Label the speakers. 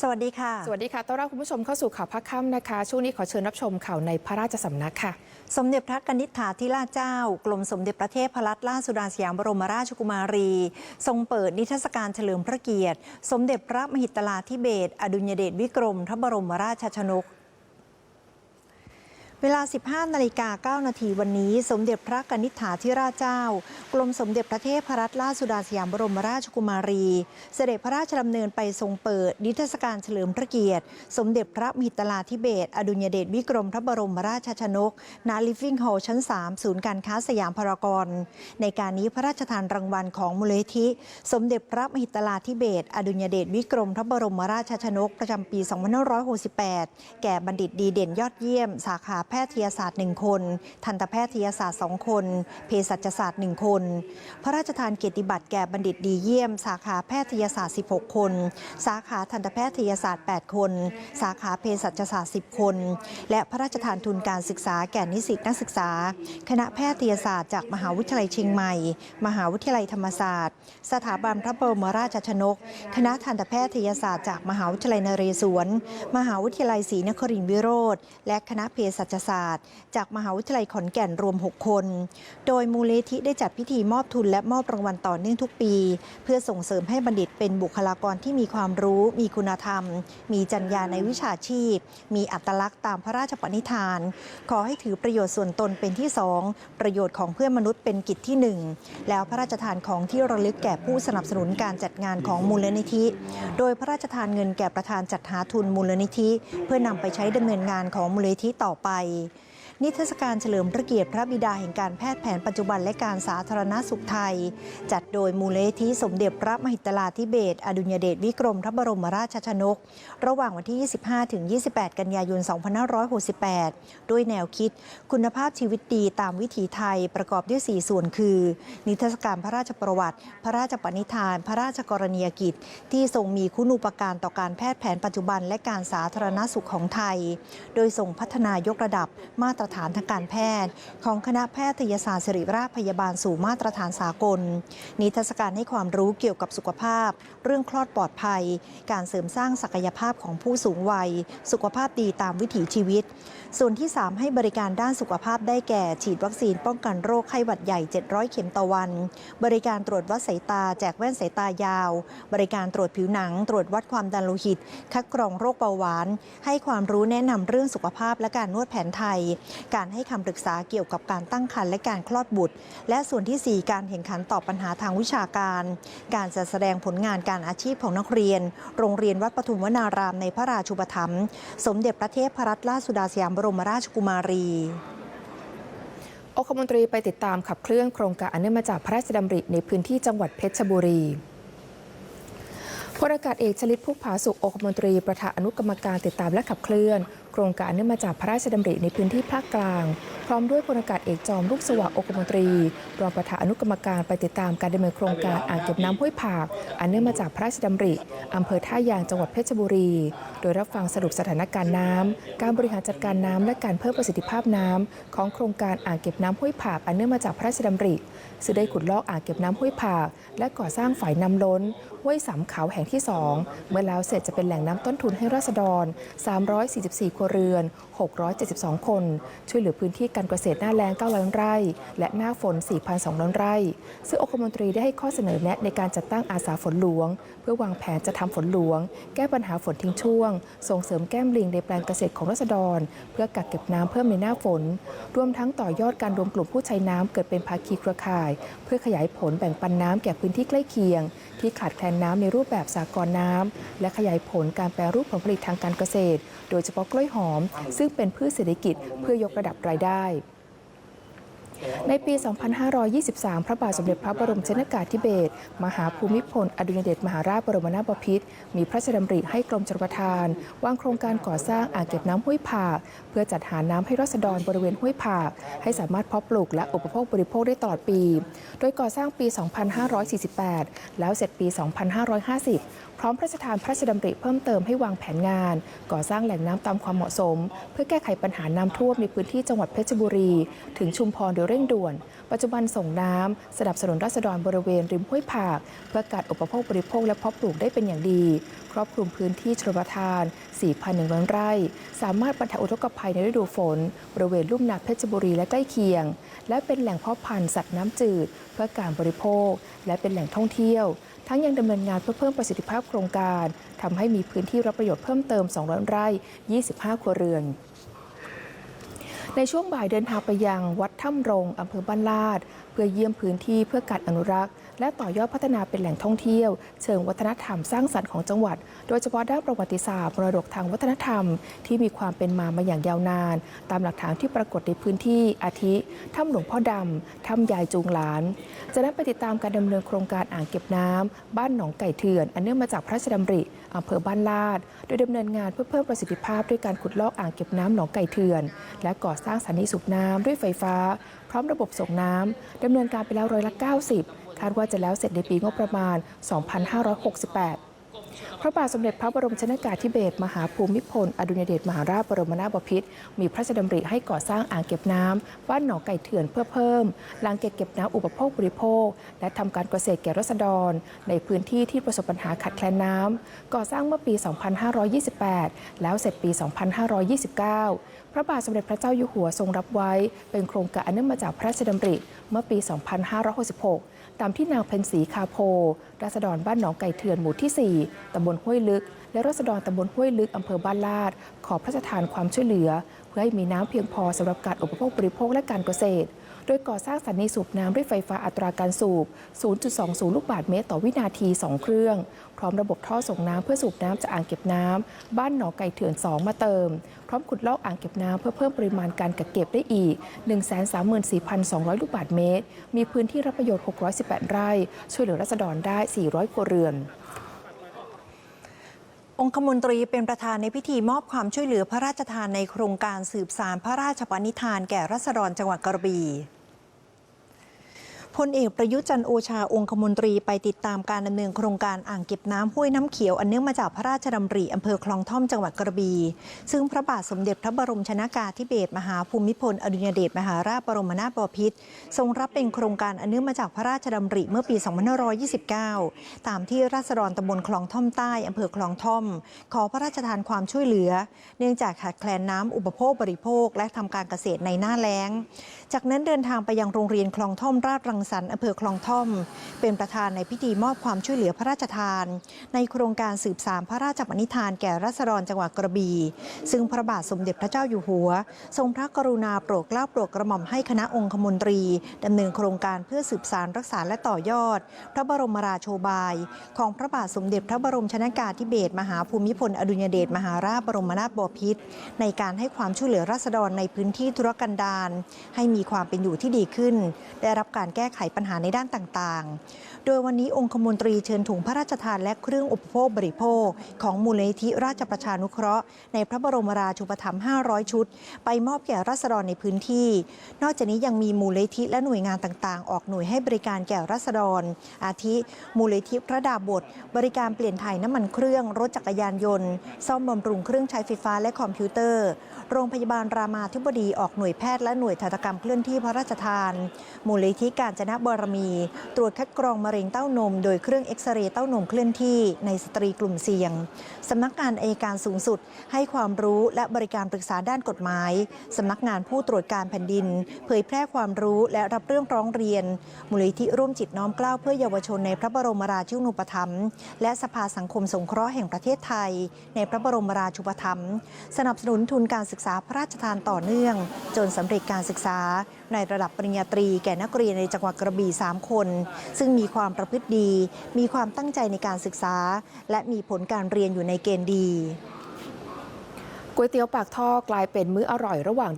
Speaker 1: สวัสดีค่ะ
Speaker 2: สวัสดีค่ะต้อนรับคุณผู้ชมเข้าสู่ข่าวพักค่ำนะคะ ช่วงนี้ขอเชิญรับชมข่าวในพระราชสำนักค่ะ
Speaker 1: สมเด็จพระกนิษฐาธิราชเจ้า กรมสมเด็จพระเทพรัตนราชสุดาสยามบรมราชกุมารี ทรงเปิดนิทรรศการเฉลิมพระเกียรติ สมเด็จพระมหิตลาธิเบศรอดุลยเดชวิกรม พระบรมราชชนก เวลา 15 นาฬิกา 9 นาทีวันนี้ สมเด็จพระกนิษฐาธิราชเจ้า กรมสมเด็จพระเทพรัตนราชสุดาสยามบรมราชกุมารี เสด็จพระราชดำเนินไปทรงเปิด นิทรรศการเฉลิมพระเกียรติ สมเด็จพระมหิตลาธิเบศอดุลยเดชวิกรมพระบรมราชชนก ณ ลิฟฟิ่งฮอลล์ชั้น 3 ศูนย์การค้าสยามพารากอน ในการนี้พระราชทานรางวัลของมูลนิธิ สมเด็จพระมหิตลาธิเบศอดุลยเดชวิกรมพระบรมราชชนก ประจำปี 2568 แก่บัณฑิตดีเด่นยอดเยี่ยม สาขาแพทยศาสตร์ 1 คน ทันตแพทยศาสตร์ 2 คน เภสัชศาสตร์ 1 คน พระราชทานเกียรติบัตรแก่บัณฑิตดีเยี่ยม สาขาแพทยศาสตร์ 16 คน สาขาทันตแพทยศาสตร์ 8 คน สาขาเภสัชศาสตร์ 10 คน และพระราชทานทุนการศึกษาแก่นิสิตนักศึกษา คณะแพทยศาสตร์จากมหาวิทยาลัยเชียงใหม่ มหาวิทยาลัยธรรมศาสตร์ สถาบันพระบรมราชชนก คณะทันตแพทยศาสตร์จากมหาวิทยาลัยนเรศวร มหาวิทยาลัยศรีนครินทรวิโรธและคณะเภสัชศาสตร์ จากมหาวิทยาลัยขอนแก่นรวม 6 คน โดยมูลนิธิได้จัดพิธีมอบทุนและมอบรางวัลต่อเนื่องทุกปี เพื่อส่งเสริมให้บัณฑิตเป็นบุคลากรที่มีความรู้ มีคุณธรรม มีจรรยาในวิชาชีพ มีอัตลักษณ์ตามพระราชปณิธาน ขอให้ถือประโยชน์ส่วนตนเป็นที่สองประโยชน์ของเพื่อนมนุษย์เป็นกิจที่หนึ่งแล้วพระราชทานของที่ระลึกแก่ผู้สนับสนุนการจัดงานของมูลนิธิ โดยพระราชทานเงินแก่ประธานจัดหาทุนมูลนิธิ เพื่อนำไปใช้ดำเนินงานของมูลนิธิต่อไป이 นิทรรศการเฉลิมพระเกียรติพระบิดาแห่งการแพทย์แผนปัจจุบันและการสาธารณสุขไทย จัดโดยมูลนิธิสมเด็จพระมหิตลาธิเบศอดุลยเดชวิกรมพระบรมราชชนก ระหว่างวันที่ 25 ถึง 28 กันยายน 2568 ด้วยแนวคิด คุณภาพชีวิตดีตามวิถีไทยประกอบด้วย 4 ส่วนคือ นิทรรศการพระราชประวัติ พระราชปณิธาน พระราชกรณียกิจ ที่ทรงมีคุณูปการต่อการแพทย์แผนปัจจุบันและการสาธารณสุขของไทย โดยทรงพัฒนายกระดับมาตรฐานทางการแพทย์ ของคณะแพทยศาสตร์ศิริราชพยาบาลสู่มาตรฐานสากล นิทรรศการให้ความรู้เกี่ยวกับสุขภาพ เรื่องคลอดปลอดภัย การเสริมสร้างศักยภาพของผู้สูงวัย สุขภาพดีตามวิถีชีวิต ส่วนที่ 3 ให้บริการด้านสุขภาพได้แก่ ฉีดวัคซีนป้องกันโรคไข้หวัดใหญ่ 700 เข็มต่อวัน บริการตรวจวัดสายตาแจกแว่นสายตายาว บริการตรวจผิวหนัง ตรวจวัดความดันโลหิต คัดกรองโรคเบาหวาน ให้ความรู้แนะนำเรื่องสุขภาพและการนวดแผนไทยการให้คำปรึกษาเกี่ยวกับการตั้งครรภ์และการคลอดบุตร และส่วนทีสี่ 4 การแข่งขันตอบปัญหาทางวิชาการ การจัดแสดงผลงานการอาชีพของนักเรียน โรงเรียนวัดปทุมวนารามในพระราชูปถัมภ์สมเด็จพระเทพรัตนราชสุดาสยามบรมราชกุมารี
Speaker 2: องคมนตรีไปติดตามขับเคลื่อนโครงการอันเนื่องมาจากพระราชดำริในพื้นที่จังหวัดเพชรบุรีพลอากาศเอกชลิตพุกผาสุของคมนตรีประธานอนุกรรมการติดตามและขับเคลื่อนโรงการเนื่องมาจากพระราชดำริในพื้นที่ภาคกลาง พร้อมด้วยพลอากาศเอกจอมลูกสวัสดิ์องคมนตรี รองประธานอนุกรรมการไปติดตามการดำเนินโครงการอ่างเก็บน้ำห้วยผาก อันเนื่องมาจากพระราชดำริอำเภอท่ายางจังหวัดเพชรบุรี โดยรับฟังสรุปสถานการณ์น้ำการบริหารจัดการน้ำและการเพิ่มประสิทธิภาพน้ำของโครงการอ่างเก็บน้ำห้วยผากอันเนื่องมาจากพระราชดำริซึ่งได้ขุดลอกอ่างเก็บน้ำห้วยผากและก่อสร้างฝ่ายน้ำล้นห้วยสำเขาแห่งที่ 2 เมื่อแล้วเสร็จจะเป็นแหล่งน้ำต้นทุนให้ราษฎร 344 ครัวเรือน 672 คน ช่วยเหลือพื้นที่การเกษตรหน้าแล้ง9ล้านไร่ และหน้าฝน 4,200 ไร่ ซึ่งองคมนตรีได้ให้ข้อเสนอแนะในการจัดตั้งอาสาฝนหลวง เพื่อวางแผนจะทำฝนหลวง แก้ปัญหาฝนทิ้งช่วง ส่งเสริมแก้มลิงในแปลงเกษตรของราษฎร เพื่อกักเก็บน้ำเพิ่มในหน้าฝน รวมทั้งต่อยอดการรวมกลุ่มผู้ใช้น้ำเกิดเป็นภาคีเครือข่าย เพื่อขยายผลแบ่งปันน้ำแก่พื้นที่ใกล้เคียง ที่ขาดแคลนน้ำในรูปแบบสากรน้ำและขยายผลการแปรรูปผลผลิตทางการเกษตร โดยเฉพาะกล้วยหอม ซึ่งเป็นพืชเศรษฐกิจเพื่อยกระดับรายได้ ในปี 2523 พระบาทสมเด็จพระบรมชนกาธิเบศรมหาภูมิพล อดุลยเดชมหาราชบรมนาถบพิตรมีพระราชดำริให้กรมชลประทาน วางโครงการก่อสร้างอ่างเก็บน้ำห้วยผากเพื่อจัดหาน้ำให้รัษฎรบริเวณห้วยผากให้สามารถเพาะปลูกและอุปโภคบริโภคได้ตลอดปี โดยก่อสร้างปี 2548 แล้วเสร็จปี 2550 พร้อมพระราชทานพระราชดำริเพิ่มเติมให้วางแผนงาน ก่อสร้างแหล่งน้ำตามความเหมาะสม เพื่อแก้ไขปัญหาน้ำท่วมในพื้นที่จังหวัดเพชรบุรี ถึงชุมพรโดยเร่งด่วน ปัจจุบันส่งน้ำสนับสนุนราษฎรบริเวณริมห้วยผาก เพื่อการอุปโภคบริโภคและเพาะปลูกได้เป็นอย่างดี ครอบคลุมพื้นที่ชลประทาน 4,100 ไร่ สามารถบรรเทาอุทกภัยในฤดูฝน บริเวณลุ่มน้ำเพชรบุรีและใกล้เคียง และเป็นแหล่งเพาะพันธุ์สัตว์น้ำจืด เพื่อการบริโภค และเป็นแหล่งท่องเที่ยว ทั้งยังดำเนินงานเพื่อเพิ่มประสิทธิภาพโครงการทำให้มีพื้นที่รับประโยชน์เพิ่มเติม 200 ไร่ 25 ครัวเรือนในช่วงบ่ายเดินทางไปยังวัดถ้ำรงอำเภอบ้านลาด เพื่อเยี่ยมพื้นที่เพื่อการอนุรักษ์ และต่อยอดพัฒนาเป็นแหล่งท่องเที่ยว เชิงวัฒนธรรมสร้างสรรค์ของจังหวัด โดยเฉพาะด้านประวัติศาสตร์มรดกทางวัฒนธรรม ที่มีความเป็นมามาอย่างยาวนาน ตามหลักฐานที่ปรากฏในพื้นที่อาทิถ้ำหลวงพ่อดำถ้ำยายจูงหลานจากนั้นไปติดตามการดำเนินโครงการอ่างเก็บน้ำบ้านหนองไก่เถื่อน อันเนื่องมาจากพระราชดำริอำเภอบ้านลาด โดยดำเนินงานเพื่อเพิ่มประสิทธิภาพด้วยการขุดลอกอ่างเก็บน้ำหนองไก่เถื่อน และก่อสร้างสถานีสูบน้ำด้วยไฟฟ้า พร้อมระบบส่งน้ำดำเนินการไปแล้วร้อยละ90 คาดว่าจะแล้วเสร็จในปีงบประมาณ 2568พระบาทสมเด็จพระบรมชนากาธิเบศรมหาภูมิพล อดุลยเดชมหาราชบรมนาถบพิตรมีพระราชดำริให้ก่อสร้างอ่างเก็บน้ำบ้านหนองไก่เถื่อนเพื่อเพิ่มล่งเก็บเก็บน้ำอุปโภคบริโภค และทำการเกษตรแก่รัษฎร ในพื้นที่ที่ประสบปัญหาขาดแคลนน้ำก่อสร้างเมื่อปี 2528 แล้วเสร็จปี 2529พระบาทสมเด็จพระเจ้าอยู่หัวทรงรับไว้ เป็นโครงการอันเนื่องมาจากพระราชดำริเมื่อปี 2566 ตามที่นางเพ็ญศรีคาโพรัษฎรบ้านหนองไก่เถื่อนหมู่ที่ 4ตำบลห้วยลึก และรัษฎรตำบลห้วยลึกอำเภอบ้านลาด ขอพระราชทานความช่วยเหลือ เพื่อให้มีน้ำเพียงพอสำหรับการอุปโภคบริโภคและการเกษตร ดยก่อสร้างสถานีสูบน้ำด้วยไฟฟ้าอัตราการสูบ 0.20 ลูกบาศก์เมตรต่อวินาที 2 เครื่อง พร้อมระบบท่อส่งน้ำเพื่อสูบน้ำจากอ่างเก็บน้ำบ้านหนองไก่เถื่อน 2 มาเติม พร้อมขุดลอกอ่างเก็บน้ำเพื่อเพิ่มปริมาณการกักเก็บได้อีก 134,200 ลูกบาศก์เมตร มีพื้นที่รับประโยชน์ 618 ไร่ ช่วยเหลือรัษฎรได้ 400 ครัวเรือน
Speaker 1: องคมนตรีเป็นประธานในพิธีมอบความช่วยเหลือพระราชทานในโครงการสืบสารพระราชปณิธานแก่รัษฎรจังหวัดกระบี่ พลเอกประยุทธ์จันโอชาองคมนตรีไปติดตามการดำเนินโครงการอ่างเก็บน้ำห้วยน้ำเขียว อันเนื่องมาจากพระราชดำริอำเภอคลองท่อมจังหวัดกระบี่ซึ่งพระบาทสมเด็จพระบรมชนากาธิเบศรมหาภูมิพลอดุลยเดชมหาราชบรมนาถบพิตรทรงรับเป็นโครงการอันเนื่องมาจากพระราชดำริเมื่อปี 2529 ตามที่ราษฎรตำบลคลองท่อมใต้อำเภอคลองท่อม ขอพระราชทานความช่วยเหลือ เนื่องจากขาดแคลนน้ำอุปโภคบริโภค และทำการเกษตรในหน้าแล้ง จากนั้นเดินทางไปยังโรงเรียนคลองท่อมราชรังสรรค์อำเภอคลองท่อม เป็นประธานในพิธีมอบความช่วยเหลือพระราชทาน ในโครงการสืบสารพระราชปณิธานแก่รัษฎรจังหวัดกระบี่ซึ่งพระบาทสมเด็จพระเจ้าอยู่หัว ทรงพระกรุณาโปรดเกล้าโปรดกระหม่อมให้คณะองคมนตรีดำเนินโครงการเพื่อสืบสารรักษาและต่อยอด พระบรมราโชบาย ของพระบาทสมเด็จพระบรมชนากาธิเบศรมหาภูมิพลอดุลยเดชมหาราชบรมนาถบพิตรในการให้ความช่วยเหลือราษฎรในพื้นที่ธุรกันดารให้มีีความเป็นอยู่ที่ดีขึ้น ได้รับการแก้ไขปัญหาในด้านต่างๆ โดยวันนี้องคมนตรีเชิญถุงพระราชทานและเครื่องอุปโภคบริโภค ของมูลนิธิราชประชานุเคราะห์ ในพระบรมราชูปถัมภ์500 ชุด ไปมอบแก่ราษฎรในพื้นที่ นอกจากนี้ยังมีมูลนิธิและหน่วยงานต่างๆ ออกหน่วยให้บริการแก่ราษฎร อาทิ มูลนิธิพระดาบท บริการเปลี่ยนถ่ายน้ำมันเครื่องรถจักรยานยนต์ ซ่อมบำรุงเครื่องใช้ไฟฟ้าและคอมพิวเตอร์ โรงพยาบาลรามาธิบดีออกหน่วยแพทย์และหน่วยทันตกรรมเคลื่อนที่พระราชทาน มูลนิธิการจนะบารมี ตรวจคัดกรองมะเร็งเต้านม โดยเครื่องเอ็กซเรย์เต้านมเคลื่อนที่ในสตรีกลุ่มเสี่ยงสำนักงานอัยการสูงสุด ให้ความรู้และบริการปรึกษาด้านกฎหมายสำนักงานผู้ตรวจการแผ่นดิน เผยแพร่ความรู้และรับเรื่องร้องเรียน มูลนิธิร่วมจิตน้อมเกล้าเพื่อเยาวชนในพระบรมราชูนูปถัมภ์และสภาสังคมสงเคราะห์แห่งประเทศไทย ในพระบรมราชูปถัมภ์สนับสนุนทุนการศึกษาพระราชทานต่อเนื่อง จนสำเร็จการศึกษาในระดับปริญญาตรีแก่นักเรียนในจังหวัดกระบี่ 3 คน ซึ่งมีความประพฤติดี มีความตั้งใจในการศึกษา และมีผลการเรียนอยู่ในเกณฑ์ดี
Speaker 2: ก๋วยเตี๋ยวปากท่อกลายเป็นมื้ออร่อยระหว่าง